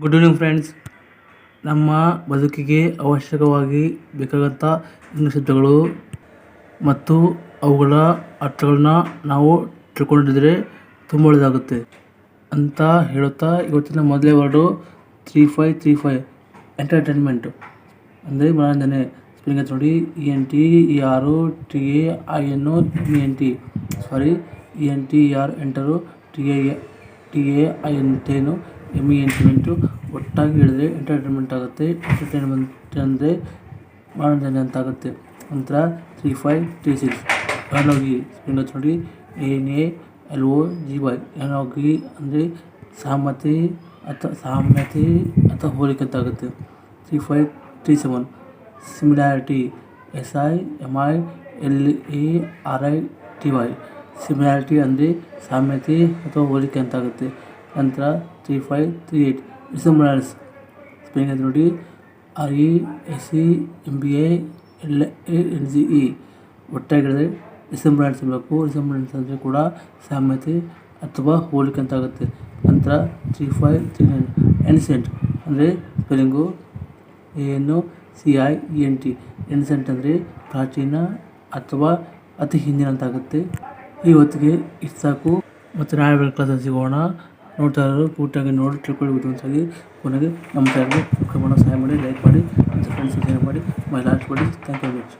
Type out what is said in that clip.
Good evening friends ನಮ್ಮ ಬದುಕಿಗೆ ಅವಶ್ಯಕವಾಗಿ ಬೇಕಾದಂಥ ಇಂಗ್ಲೀಷ್ ಶಬ್ದಗಳು ಮತ್ತು ಅವುಗಳ ಅರ್ಥಗಳನ್ನ ನಾವು ತಿಳ್ಕೊಂಡಿದ್ರೆ ತುಂಬ ಒಳ್ಳೆಯದಾಗುತ್ತೆ ಅಂತ ಹೇಳುತ್ತಾ ಇವತ್ತಿನ ಮೊದಲೇ word three five three five entertainment ಅಂದರೆ ಮನೋರಂಜನೆ. ಸ್ಪೆಲ್ಲಿಂಗ್ ನೋಡಿ E N T E R T A I N E N T sorry E N T E R enter T A T A I N ಟೇನು M ಎಂಟು ಒಟ್ಟಾಗಿ ಹೇಳಿದ್ರೆ entertainment ಆಗುತ್ತೆ entertainment ಅಂದರೆ ಮನೋರಂಜನೆ ಅಂತ ಆಗುತ್ತೆ. ನಂತರ ತ್ರೀ ಫೈವ್ ತ್ರೀ ಸಿಕ್ಸ್ ಆಯ್ತು ನೋಡಿ. N A L O G Y ಎನೋಗಿ ಅಂದರೆ ಸಾಮತೆ ಅಥವಾ ಸಾಮ್ಯತೆ ಅಥವಾ ಹೋಲಿಕೆ ಅಂತ ಆಗುತ್ತೆ. Three five three seven similarity S I M I L A R I T Y similarity ಅಂದರೆ ಸಾಮ್ಯತೆ ಅಥವಾ ಹೋಲಿಕೆ ಅಂತ ಆಗುತ್ತೆ. ನಂತರ three five three eight resemblance spelling ಅದು ನೋಡಿ R E S C M B A L N G E ಒಟ್ಟಾಗಿ ಹೇಳಿದ್ರೆ ರಿಸಂಬ್ಲೆನ್ಸ್ ಇರಬೇಕು. ರಿಸಂಬ್ಲೆನ್ಸ್ ಅಂದರೆ ಕೂಡ ಸಾಮ್ಯತೆ ಅಥವಾ ಹೋಲಿಕೆ ಅಂತ ಆಗುತ್ತೆ. ನಂತರ three five three nine ancient ಅಂದರೆ ಸ್ಪೆಲ್ಲಿಂಗು ಏನು C I E N T ancient ಅಂದರೆ ಪ್ರಾಚೀನ ಅಥವಾ ಅತಿ ಹಿಂದಿನ ಅಂತ ಆಗುತ್ತೆ. ಈ ಹೊತ್ತಿಗೆ ಇಷ್ಟು ಸಾಕು. ಮತ್ತು ನಾಳೆ ಬೆಳಕು ಸಿಗೋಣ. ನೋಡ್ತಾ ಇರೋರು ಪೂರ್ತಿಯಾಗಿ ನೋಡಿ ತಿಳ್ಕೊಳ್ಳಿ ಒಂದ್ಸಲಿ ಕೊನೆಗೆ ನಮ್ಮ ಚಾನಲ್ಗೆ ಸಬ್ಸ್ಕ್ರೈಬ್ ಮಾಡೋ ಸಹಾಯ ಮಾಡಿ ಲೈಕ್ ಮಾಡಿ, ಮತ್ತು ಫ್ರೆಂಡ್ಸ್ಗೆ ಶೇರ್ ಮಾಡಿ ಮೈ ಲಾಸ್ಟ್ ಮಾಡಿ ಥ್ಯಾಂಕ್ ಯು ವೆರಿ ಮಚ್